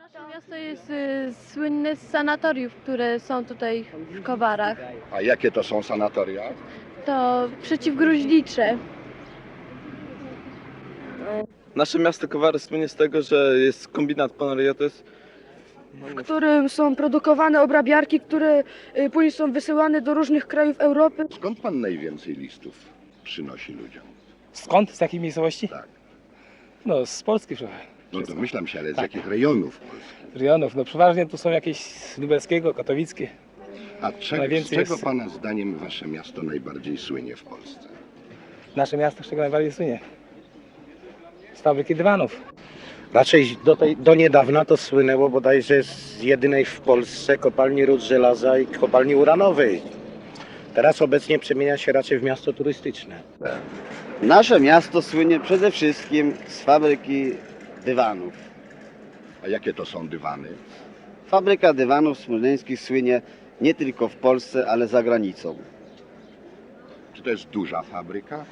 Nasze miasto jest y, słynne z sanatoriów, które są tutaj w Kowarach. A jakie to są sanatoria? To przeciwgruźlicze. Nasze miasto Kowary słynie z tego, że jest kombinat Panariotis. w którym są produkowane obrabiarki, które y, później są wysyłane do różnych krajów Europy. Skąd pan najwięcej listów przynosi ludziom? Skąd? Z jakiej miejscowości? Tak. No, z Polski trochę. No to myślam się, ale z Tak. jakich rejonów? Rejonów. No przeważnie tu są jakieś z lubelskiego, katowickie. A czego, z czego jest- pana zdaniem wasze miasto najbardziej słynie w Polsce? Nasze miasto z czego najbardziej słynie? Z fabryki dywanów. Raczej do, tej, do niedawna to słynęło bodajże z jedynej w Polsce kopalni ród żelaza i kopalni uranowej. Teraz obecnie przemienia się raczej w miasto turystyczne. Nasze miasto słynie przede wszystkim z fabryki dywanów. A jakie to są dywany? Fabryka dywanów smoleńskich słynie nie tylko w Polsce, ale za granicą. Czy to jest duża fabryka?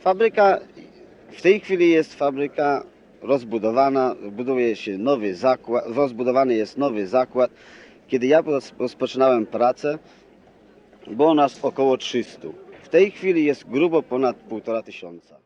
Fabryka, w tej chwili jest fabryka rozbudowana, buduje się nowy zakład, rozbudowany jest nowy zakład. Kiedy ja roz- rozpoczynałem pracę, było nas około 300. W tej chwili jest grubo ponad półtora tysiąca.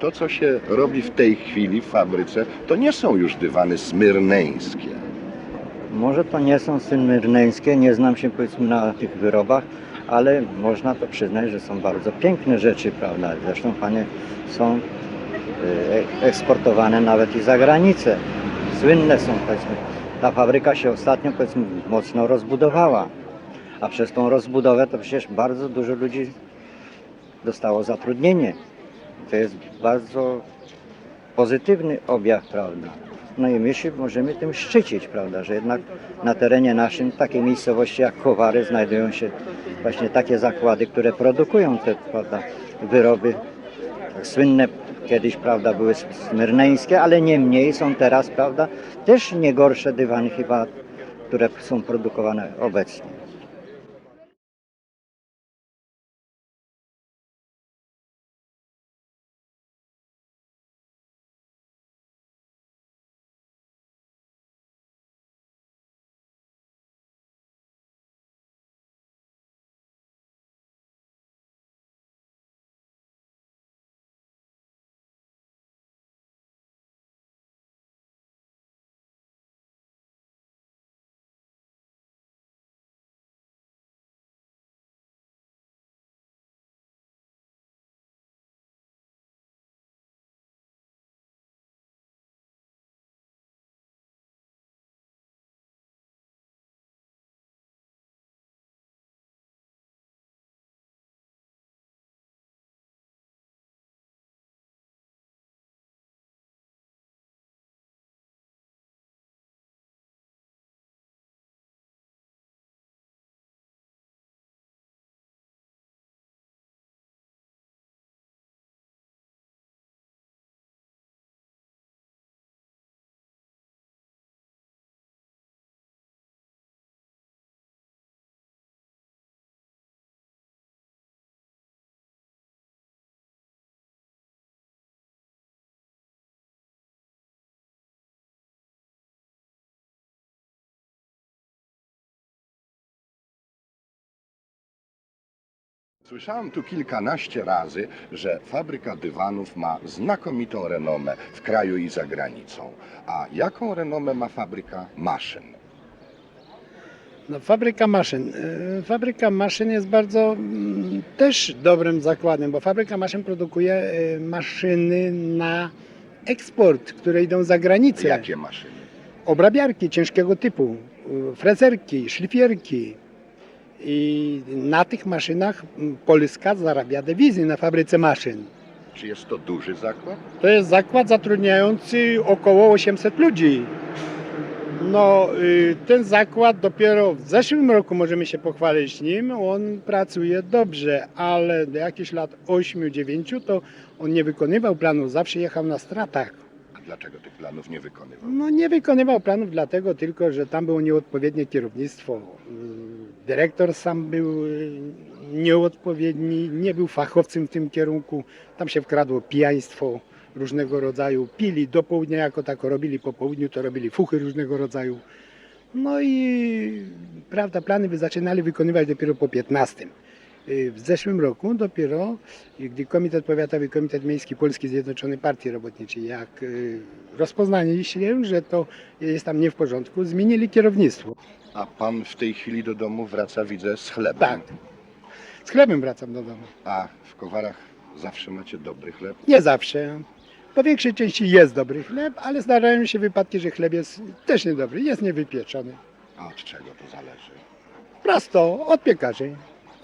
To, co się robi w tej chwili w fabryce, to nie są już dywany smyrneńskie. Może to nie są symyrneńskie, nie znam się powiedzmy na tych wyrobach, ale można to przyznać, że są bardzo piękne rzeczy, prawda? Zresztą panie są e, eksportowane nawet i za granicę. Słynne są powiedzmy. Ta fabryka się ostatnio powiedzmy mocno rozbudowała, a przez tą rozbudowę to przecież bardzo dużo ludzi dostało zatrudnienie. To jest bardzo pozytywny objaw, prawda? No i my się możemy tym szczycić, prawda, że jednak na terenie naszym, takiej miejscowości jak Kowary, znajdują się właśnie takie zakłady, które produkują te prawda, wyroby tak słynne kiedyś, prawda, były smyrneńskie, ale niemniej są teraz, prawda, też nie gorsze dywany chyba, które są produkowane obecnie. Słyszałem tu kilkanaście razy, że fabryka dywanów ma znakomitą renomę w kraju i za granicą. A jaką renomę ma fabryka maszyn? No, fabryka maszyn. E, Fabryka maszyn jest bardzo mm, też dobrym zakładem, bo fabryka maszyn produkuje e, maszyny na eksport, które idą za granicę. Jakie maszyny? Obrabiarki ciężkiego typu, e, frezerki, szlifierki. I na tych maszynach mm, Polska zarabia dewizy na fabryce maszyn. Czy jest to duży zakład? To jest zakład zatrudniający około 800 ludzi. No, y, ten zakład dopiero w zeszłym roku możemy się pochwalić nim. On pracuje dobrze, ale do jakichś lat 8-9 to on nie wykonywał planów, zawsze jechał na stratach. A dlaczego tych planów nie wykonywał? No, nie wykonywał planów dlatego tylko, że tam było nieodpowiednie kierownictwo. Y, Dyrektor sam był y, nieodpowiedni, nie był fachowcem w tym kierunku. Tam się wkradło pijaństwo różnego rodzaju. Pili do południa jako tako, robili po południu, to robili fuchy różnego rodzaju. No i prawda, plany by zaczynali wykonywać dopiero po 15. Y, W zeszłym roku dopiero, y, gdy Komitet Powiatowy, Komitet Miejski Polskiej Zjednoczonej Partii Robotniczej, jak y, rozpoznali się, że to jest tam nie w porządku, zmienili kierownictwo. A pan w tej chwili do domu wraca, widzę, z chlebem. Tak. Z chlebem wracam do domu. A w Kowarach zawsze macie dobry chleb? Nie zawsze. Po większej części jest dobry chleb, ale zdarzają się wypadki, że chleb jest też niedobry, jest niewypieczony. A od czego to zależy? Prosto, od piekarzy,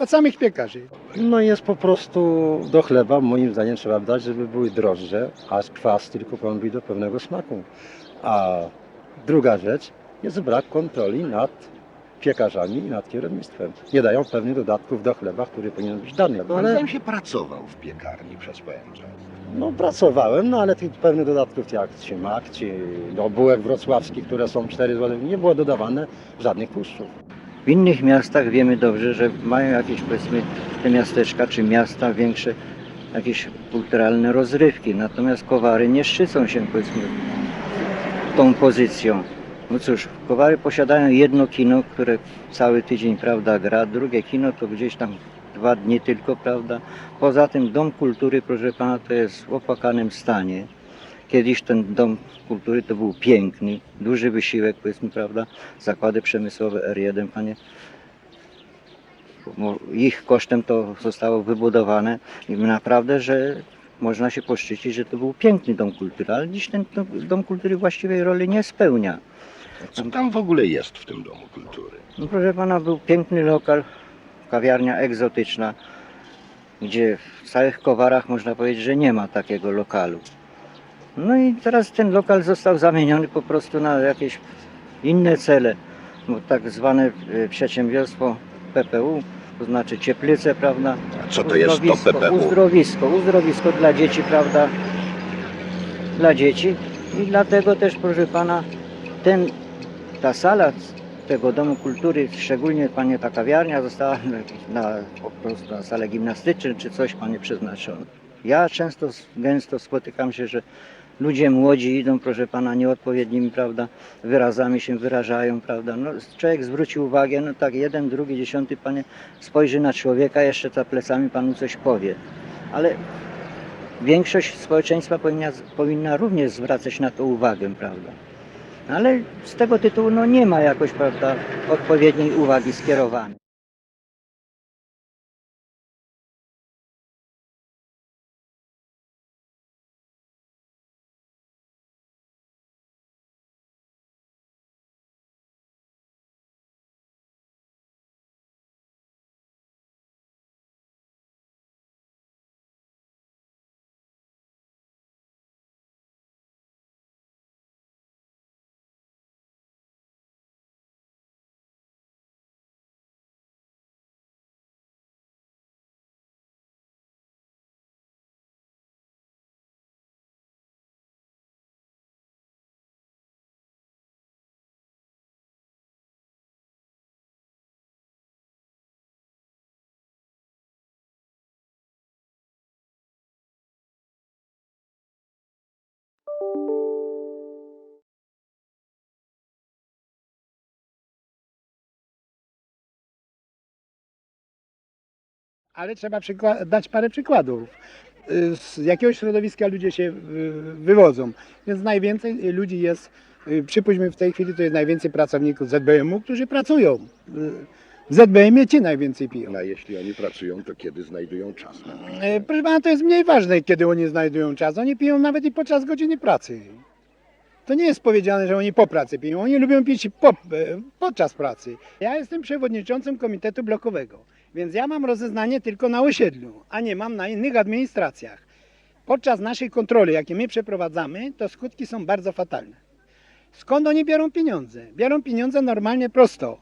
od samych piekarzy. No jest po prostu do chleba, moim zdaniem trzeba dać, żeby były drożdże, a kwas tylko być do pewnego smaku. A druga rzecz jest brak kontroli nad piekarzami i nad kierownictwem. Nie dają pewnych dodatków do chleba, który powinien być dany. No, Ale ale zdaje się pracował w piekarni przez pewien czas. no, pracowałem, no ale tych pewnych dodatków jak czy mak, czy no, bułek wrocławskich, które są 4 zł, nie było dodawane żadnych tłuszczów. W innych miastach wiemy dobrze, że mają jakieś powiedzmy te miasteczka czy miasta większe jakieś kulturalne rozrywki, natomiast Kowary nie szczycą się powiedzmy tą pozycją. No cóż, Kowary posiadają jedno kino, które cały tydzień prawda gra, drugie kino to gdzieś tam dwa dni tylko, prawda. Poza tym Dom Kultury, proszę pana, to jest w opłakanym stanie. Kiedyś ten Dom Kultury to był piękny, duży wysiłek, powiedzmy, prawda, zakłady przemysłowe R1, panie, ich kosztem to zostało wybudowane i naprawdę, że można się poszczycić, że to był piękny Dom Kultury, ale dziś ten dom, dom Kultury właściwej roli nie spełnia. Co tam w ogóle jest w tym domu kultury? No, proszę pana, był piękny lokal, kawiarnia egzotyczna, gdzie w całych Kowarach można powiedzieć, że nie ma takiego lokalu. No i teraz ten lokal został zamieniony po prostu na jakieś inne cele, bo tak zwane e, przedsiębiorstwo PPU, to znaczy cieplice, prawda? A co to jest to Uzdrowisko, PPU? Uzdrowisko, uzdrowisko dla dzieci, prawda? Dla dzieci. I dlatego też, proszę pana, ten, ta sala tego Domu Kultury, szczególnie panie ta kawiarnia została na, po prostu na salę gimnastyczną czy coś panie przeznaczona. Ja często, gęsto spotykam się, że ludzie młodzi idą, proszę pana, nieodpowiednimi, prawda, wyrazami się wyrażają, prawda. No, człowiek zwróci uwagę, no tak, jeden, drugi, dziesiąty, panie, spojrzy na człowieka, jeszcze za plecami panu coś powie. Ale większość społeczeństwa powinna, powinna również zwracać na to uwagę, prawda. Ale z tego tytułu no, nie ma jakoś, prawda, odpowiedniej uwagi skierowanej. Ale trzeba dać parę przykładów. Y, z jakiego środowiska ludzie się y, wywodzą. Więc najwięcej ludzi jest, y, przypuśćmy w tej chwili to jest najwięcej pracowników ZBM-u, którzy pracują. ZBM-ie ci najwięcej piją. A jeśli oni pracują, to kiedy znajdują czas na? E, Proszę pana, to jest mniej ważne, kiedy oni znajdują czas. Oni piją nawet i podczas godziny pracy. To nie jest powiedziane, że oni po pracy piją. Oni lubią pić po, e, podczas pracy. Ja jestem przewodniczącym komitetu blokowego, więc ja mam rozeznanie tylko na osiedlu, a nie mam na innych administracjach. Podczas naszej kontroli, jakie my przeprowadzamy, to skutki są bardzo fatalne. Skąd oni biorą pieniądze? Biorą pieniądze normalnie prosto,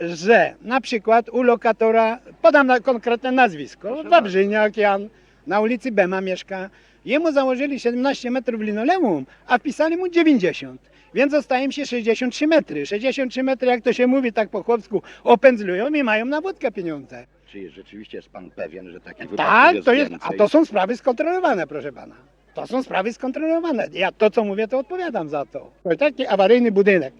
że na przykład u lokatora, podam na konkretne nazwisko, Wawrzyniak Jan, na ulicy Bema mieszka, jemu założyli 17 metrów linoleum, a wpisali mu 90. Więc zostaje się 63 metry. 63 metry, jak to się mówi tak po chłopsku, opędzlują i mają na wódkę pieniądze. Czy rzeczywiście jest pan pewien, że takich wypadków Tak, jest to jest, więcej? a to są sprawy skontrolowane, proszę pana. To są sprawy skontrolowane. Ja to, co mówię, to odpowiadam za to. To jest taki awaryjny budynek.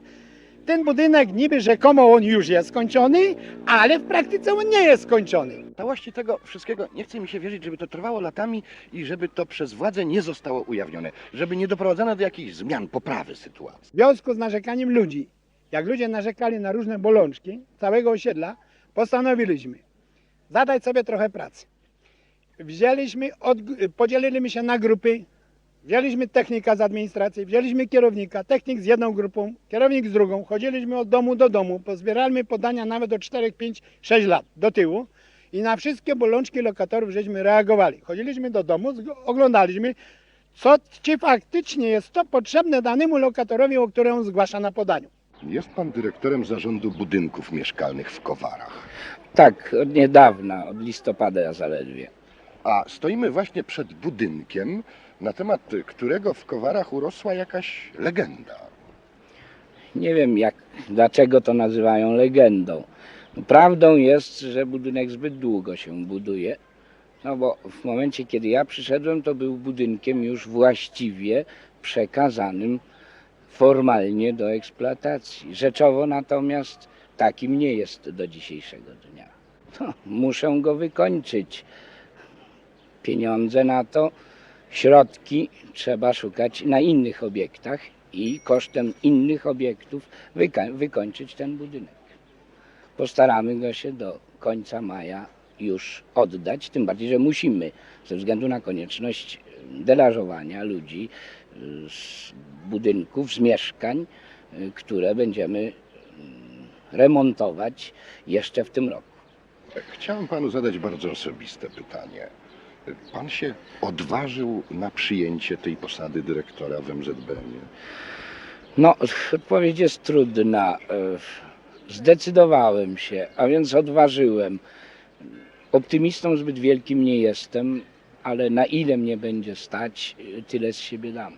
Ten budynek niby rzekomo on już jest skończony, ale w praktyce on nie jest skończony. W całości tego wszystkiego nie chce mi się wierzyć, żeby to trwało latami i żeby to przez władze nie zostało ujawnione, żeby nie doprowadzano do jakichś zmian, poprawy sytuacji. W związku z narzekaniem ludzi, jak ludzie narzekali na różne bolączki całego osiedla, postanowiliśmy zadać sobie trochę pracy. Wzięliśmy, od, podzieliliśmy się na grupy, wzięliśmy technika z administracji, wzięliśmy kierownika, technik z jedną grupą, kierownik z drugą, chodziliśmy od domu do domu, pozbieraliśmy podania nawet do 4, 5, 6 lat do tyłu i na wszystkie bolączki lokatorów żeśmy reagowali. Chodziliśmy do domu, oglądaliśmy, co czy faktycznie jest to potrzebne danemu lokatorowi, o które on zgłasza na podaniu. Jest pan dyrektorem zarządu budynków mieszkalnych w Kowarach. Tak, od niedawna, od listopada zaledwie. A stoimy właśnie przed budynkiem, na temat którego w Kowarach urosła jakaś legenda. Nie wiem jak, dlaczego to nazywają legendą. Prawdą jest, że budynek zbyt długo się buduje. No bo w momencie, kiedy ja przyszedłem, to był budynkiem już właściwie przekazanym formalnie do eksploatacji. Rzeczowo natomiast takim nie jest do dzisiejszego dnia. No, muszę go wykończyć. Pieniądze na to, środki trzeba szukać na innych obiektach i kosztem innych obiektów wykończyć ten budynek. Postaramy go się do końca maja już oddać, tym bardziej, że musimy ze względu na konieczność delażowania ludzi z budynków, z mieszkań, które będziemy mm, remontować jeszcze w tym roku. Chciałem panu zadać bardzo osobiste pytanie. Pan się odważył na przyjęcie tej posady dyrektora w MZBM-ie? No, odpowiedź jest trudna. E, Zdecydowałem się, a więc odważyłem. Optymistą zbyt wielkim nie jestem, ale na ile mnie będzie stać, y, tyle z siebie dam.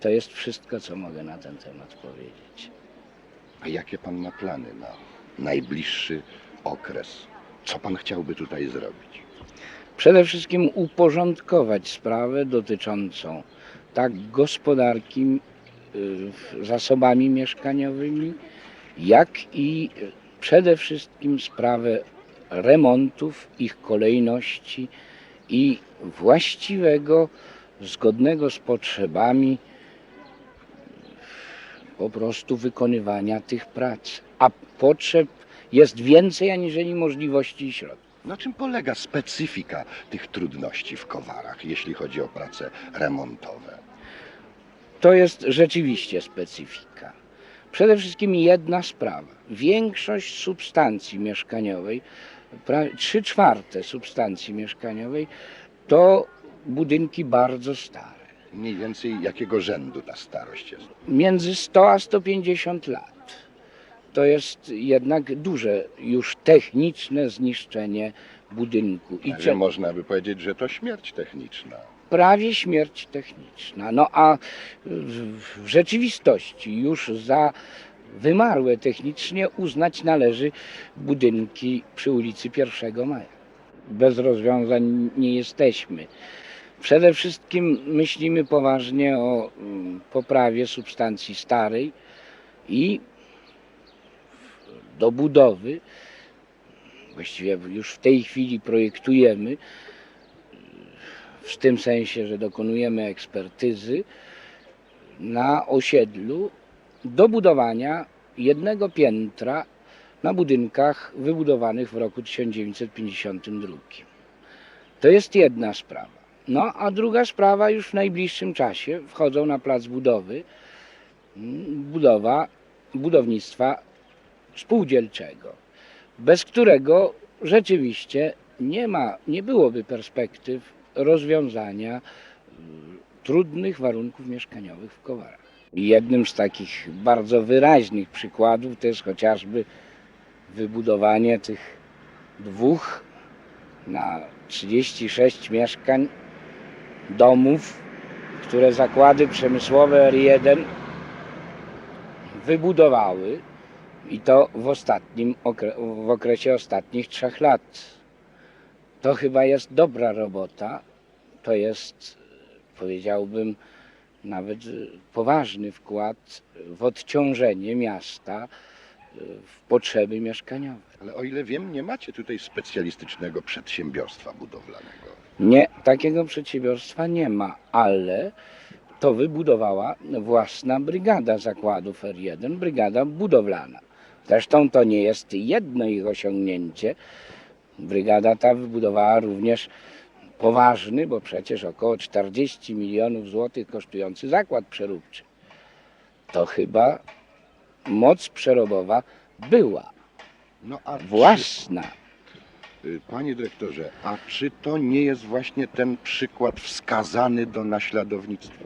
To jest wszystko, co mogę na ten temat powiedzieć. A jakie pan ma plany na najbliższy okres? Co pan chciałby tutaj zrobić? Przede wszystkim uporządkować sprawę dotyczącą tak gospodarki y, zasobami mieszkaniowymi, jak i przede wszystkim sprawę remontów, ich kolejności i właściwego, zgodnego z potrzebami po prostu wykonywania tych prac. A potrzeb jest więcej aniżeli możliwości i środków. Na czym polega specyfika tych trudności w Kowarach, jeśli chodzi o prace remontowe? To jest rzeczywiście specyfika. Przede wszystkim jedna sprawa. Większość substancji mieszkaniowej, trzy czwarte substancji mieszkaniowej to budynki bardzo stare. Mniej więcej jakiego rzędu ta starość jest? Między 100 a 150 lat. To jest jednak duże już techniczne zniszczenie budynku. I Także można by powiedzieć, że to śmierć techniczna. prawie śmierć techniczna. No a w, w rzeczywistości już za wymarłe technicznie uznać należy budynki przy ulicy 1 Maja. Bez rozwiązań nie jesteśmy. Przede wszystkim myślimy poważnie o mm, poprawie substancji starej i do budowy właściwie już w tej chwili projektujemy, w tym sensie, że dokonujemy ekspertyzy na osiedlu do budowania jednego piętra na budynkach wybudowanych w roku 1952. To jest jedna sprawa. No a druga sprawa już w najbliższym czasie wchodzą na plac budowy mm, budowa budownictwa spółdzielczego, bez którego rzeczywiście nie ma, nie byłoby perspektyw rozwiązania y, trudnych warunków mieszkaniowych w Kowarach. Jednym z takich bardzo wyraźnych przykładów to jest chociażby wybudowanie tych dwóch na 36 mieszkań domów, które zakłady przemysłowe R1 wybudowały i to w, ostatnim, w okresie ostatnich trzech lat. To chyba jest dobra robota, to jest, powiedziałbym, nawet poważny wkład w odciążenie miasta w potrzeby mieszkaniowe. Ale o ile wiem, nie macie tutaj specjalistycznego przedsiębiorstwa budowlanego. Nie, takiego przedsiębiorstwa nie ma, ale to wybudowała własna brygada zakładów R1, brygada budowlana. Zresztą to nie jest jedno ich osiągnięcie. Brygada ta wybudowała również poważny, bo przecież około 40 milionów złotych kosztujący zakład przeróbczy. To chyba moc przerobowa była No a własna. Czy, panie dyrektorze, a czy to nie jest właśnie ten przykład wskazany do naśladownictwa?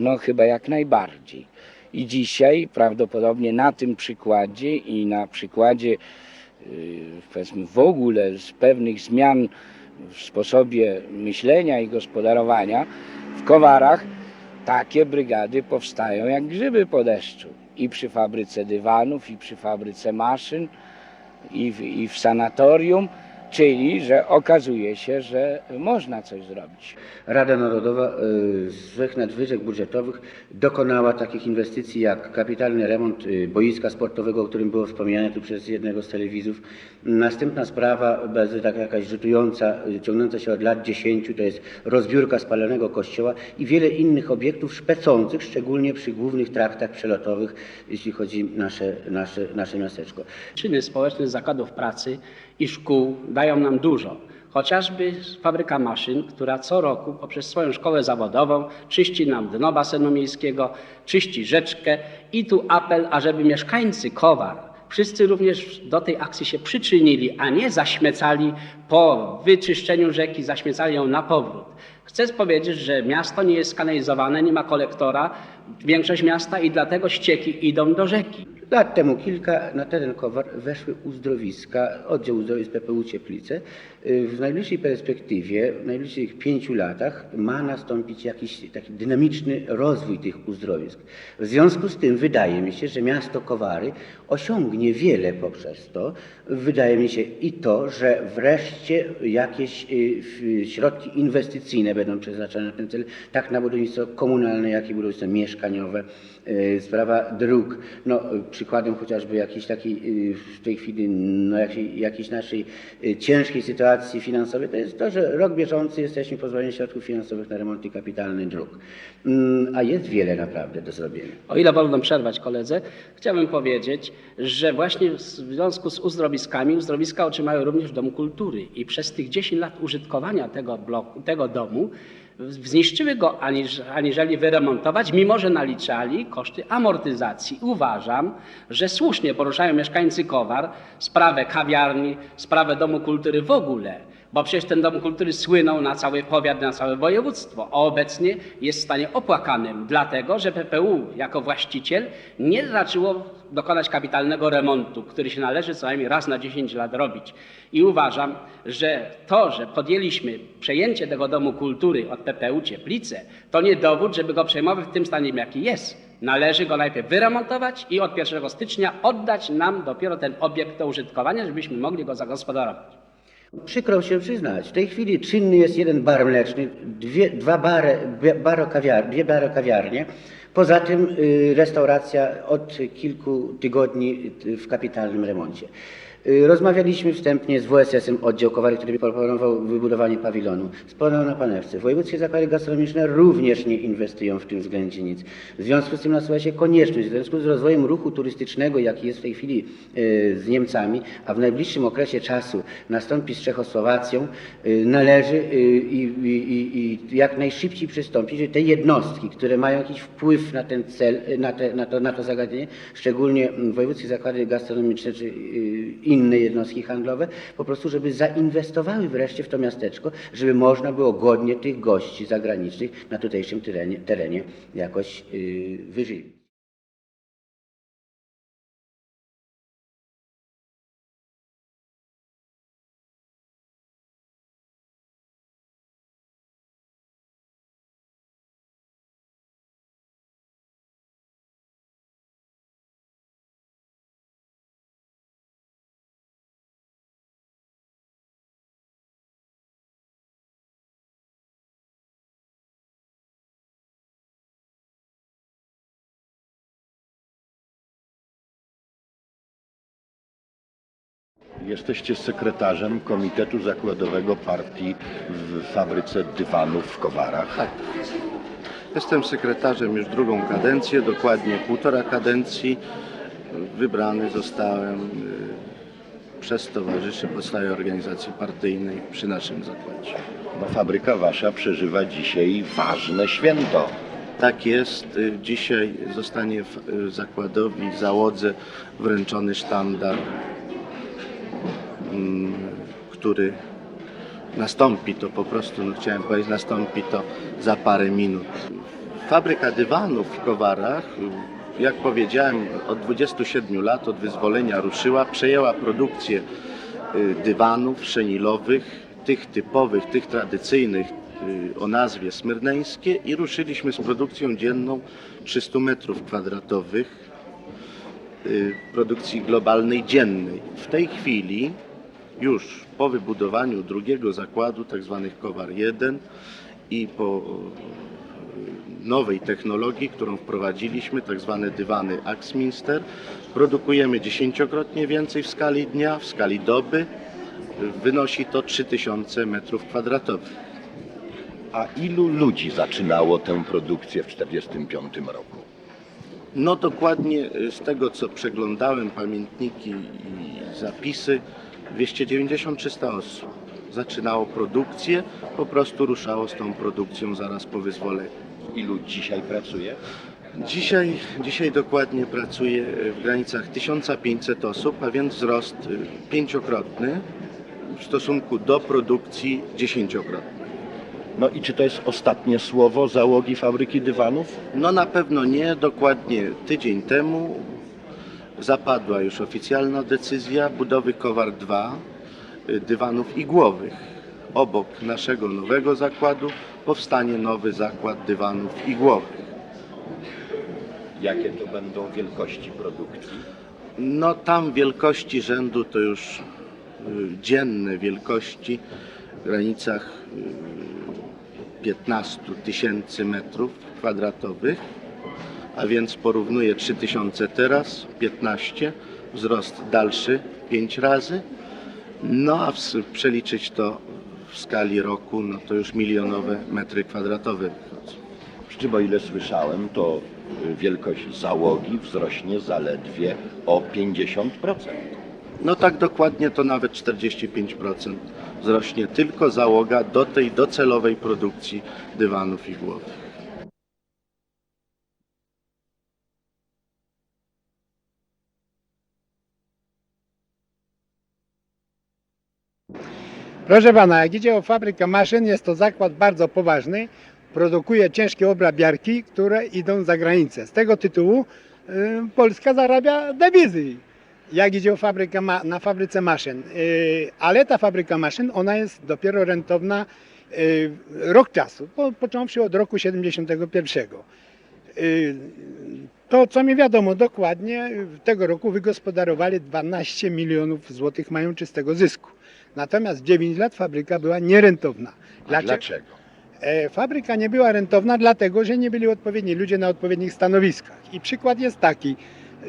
No chyba jak najbardziej. I dzisiaj prawdopodobnie na tym przykładzie i na przykładzie yy, powiedzmy w ogóle z pewnych zmian w sposobie myślenia i gospodarowania w Kowarach takie brygady powstają jak grzyby po deszczu. I przy fabryce dywanów, i przy fabryce maszyn, i w, i w sanatorium, czyli że okazuje się, że można coś zrobić. Rada Narodowa y, z swych nadwyżek budżetowych dokonała takich inwestycji jak kapitalny remont y, boiska sportowego, o którym było wspomniane tu przez jednego z telewizów. Następna sprawa, bardzo taka jakaś rzutująca, y, ciągnąca się od lat 10, to jest rozbiórka spalonego kościoła i wiele innych obiektów szpecących, szczególnie przy głównych traktach przelotowych, jeśli chodzi o nasze, nasze, nasze miasteczko. Czyny społeczne z zakładów pracy i szkół dają nam dużo. Chociażby fabryka maszyn, która co roku poprzez swoją szkołę zawodową czyści nam dno basenu miejskiego, czyści rzeczkę i tu apel, ażeby mieszkańcy Kowar wszyscy również do tej akcji się przyczynili, a nie zaśmiecali po wyczyszczeniu rzeki, zaśmiecali ją na powrót. Chcę powiedzieć, że miasto nie jest skanalizowane, nie ma kolektora, większość miasta i dlatego ścieki idą do rzeki. Lat temu kilka na teren Kowar weszły uzdrowiska, oddział uzdrowisk PPU Cieplice. Y, W najbliższej perspektywie, w najbliższych pięciu latach ma nastąpić jakiś taki dynamiczny rozwój tych uzdrowisk. W związku z tym wydaje mi się, że miasto Kowary osiągnie wiele poprzez to. Wydaje mi się i to, że wreszcie jakieś y, środki inwestycyjne będą przeznaczone na ten cel, tak na budownictwo komunalne, jak i budownictwo mieszkaniowe. Y, Sprawa dróg, no przykładem chociażby jakiejś takiej y, w tej chwili no, jakiej, jakiejś naszej y, ciężkiej sytuacji finansowej, to jest to, że rok bieżący jesteśmy pozbawieni środków finansowych na remonty kapitalne dróg. Mm, A jest wiele naprawdę do zrobienia. O ile wolno przerwać koledze, chciałbym powiedzieć, że właśnie w związku z uzdrowiskami, uzdrowiska otrzymają również Dom Kultury i przez tych 10 lat użytkowania tego, bloku, tego domu zniszczyły go aniż, aniżeli wyremontować, mimo że naliczali koszty amortyzacji. Uważam, że słusznie poruszają mieszkańcy Kowar sprawę kawiarni, sprawę Domu Kultury w ogóle, bo przecież ten Dom Kultury słynął na cały powiat, na całe województwo, a obecnie jest w stanie opłakanym, dlatego że PPU jako właściciel nie raczyło dokonać kapitalnego remontu, który się należy co najmniej raz na 10 lat robić. I uważam, że to, że podjęliśmy przejęcie tego Domu Kultury od PPU Cieplice, to nie dowód, żeby go przejmować w tym stanie, jaki jest. Należy go najpierw wyremontować i od 1 stycznia oddać nam dopiero ten obiekt do użytkowania, żebyśmy mogli go zagospodarować. Przykro się przyznać, w tej chwili czynny jest jeden bar mleczny, dwie, dwa bary, baro kawiar, dwie. Poza tym y, restauracja od kilku tygodni y, w kapitalnym remoncie. Y, Rozmawialiśmy wstępnie z WSS-em oddział Kowary, który proponował wybudowanie pawilonu. Spłonął na panewce. Wojewódzkie zakłady gastronomiczne również nie inwestują w tym względzie nic. W związku z tym nasuwa się konieczność, w związku z rozwojem ruchu turystycznego, jaki jest w tej chwili y, z Niemcami, a w najbliższym okresie czasu nastąpi z Czechosłowacją, y, należy i, i, i, jak najszybciej przystąpić, że te jednostki, które mają jakiś wpływ na ten cel, na, te, na, to, na to zagadnienie, szczególnie mm, wojewódzkie zakłady gastronomiczne czy y, inne jednostki handlowe, po prostu, żeby zainwestowały wreszcie w to miasteczko, żeby można było godnie tych gości zagranicznych na tutejszym terenie, terenie jakoś y, wyżywić. Jesteście sekretarzem Komitetu Zakładowego Partii w fabryce dywanów w Kowarach. Tak. Jestem sekretarzem już drugą kadencję, dokładnie półtora kadencji. Wybrany zostałem y, przez towarzyszy podstawie organizacji partyjnej przy naszym zakładzie. No, fabryka wasza przeżywa dzisiaj ważne święto. Tak jest. y, Dzisiaj zostanie y, zakładowi, załodze wręczony sztandar, który nastąpi to po prostu, no chciałem powiedzieć, nastąpi to za parę minut. Fabryka dywanów w Kowarach, jak powiedziałem, od 27 lat, od wyzwolenia ruszyła, przejęła produkcję y, dywanów szenilowych, tych typowych, tych tradycyjnych y, o nazwie smyrneńskie i ruszyliśmy z produkcją dzienną 300 metrów kwadratowych y, produkcji globalnej dziennej. W tej chwili już po wybudowaniu drugiego zakładu, tak zwanych Kowar 1 i po y, nowej technologii, którą wprowadziliśmy, tak zwane dywany Axminster, produkujemy dziesięciokrotnie więcej w skali dnia, w skali doby. Wynosi to 3000 metrów kwadratowych. A ilu ludzi zaczynało tę produkcję w 1945 roku? No dokładnie y, z tego co przeglądałem pamiętniki i zapisy 290-300 osób zaczynało produkcję, po prostu ruszało z tą produkcją zaraz po wyzwoleniu. Ilu dzisiaj pracuje? Dzisiaj, dzisiaj dokładnie pracuje w granicach 1500 osób, a więc wzrost y, pięciokrotny w stosunku do produkcji dziesięciokrotny. No i czy to jest ostatnie słowo załogi fabryki dywanów? No na pewno nie. Dokładnie tydzień temu zapadła już oficjalna decyzja budowy Kowar 2 y, dywanów igłowych. Obok naszego nowego zakładu powstanie nowy zakład dywanów igłowych. Jakie to będą wielkości produkcji? No tam wielkości rzędu to już y, dzienne wielkości w granicach y, 15 tysięcy metrów kwadratowych, a więc porównuję 3000 teraz, 15, wzrost dalszy 5 razy. No a w, przeliczyć to w skali roku, no to już milionowe metry kwadratowe wychodzą. Przy czym o ile słyszałem, to y, wielkość załogi wzrośnie zaledwie o 50%. No tak dokładnie to nawet 45% wzrośnie tylko załoga do tej docelowej produkcji dywanów igłowych. Proszę pana, jak idzie o fabrykę maszyn, jest to zakład bardzo poważny. Produkuje ciężkie obrabiarki, które idą za granicę. Z tego tytułu y, Polska zarabia dewizy. Jak idzie o fabrykę ma, na fabryce maszyn. Y, ale ta fabryka maszyn, ona jest dopiero rentowna y, rok czasu, po, począwszy od roku 71. Y, To, co mi wiadomo dokładnie, tego roku wygospodarowali 12 milionów złotych mają czystego zysku. Natomiast 9 lat fabryka była nierentowna. A dlaczego? E, Fabryka nie była rentowna, dlatego że nie byli odpowiedni ludzie na odpowiednich stanowiskach. I przykład jest taki,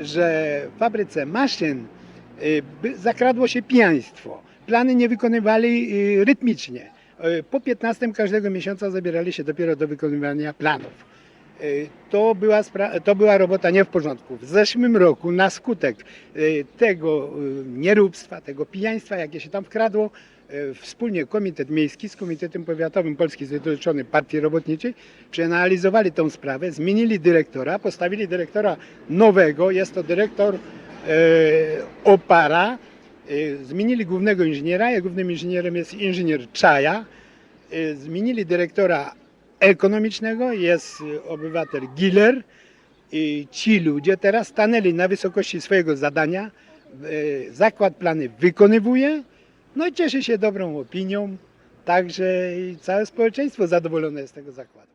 że w fabryce maszyn by- zakradło się pijaństwo. Plany nie wykonywali y, rytmicznie. Po 15 każdego miesiąca zabierali się dopiero do wykonywania planów. Y, To była, to była robota nie w porządku. W zeszłym roku na skutek y, tego y, nieróbstwa, tego pijaństwa, jakie się tam wkradło, wspólnie Komitet Miejski z Komitetem Powiatowym Polski Zjednoczonej Partii Robotniczej przeanalizowali tą sprawę, zmienili dyrektora, postawili dyrektora nowego, jest to dyrektor Opara, zmienili głównego inżyniera, a głównym inżynierem jest inżynier Czaja, zmienili dyrektora ekonomicznego, jest obywatel Giller i ci ludzie teraz stanęli na wysokości swojego zadania, e, zakład plany wykonywuje, no i cieszy się dobrą opinią, także i całe społeczeństwo zadowolone jest z tego zakładu.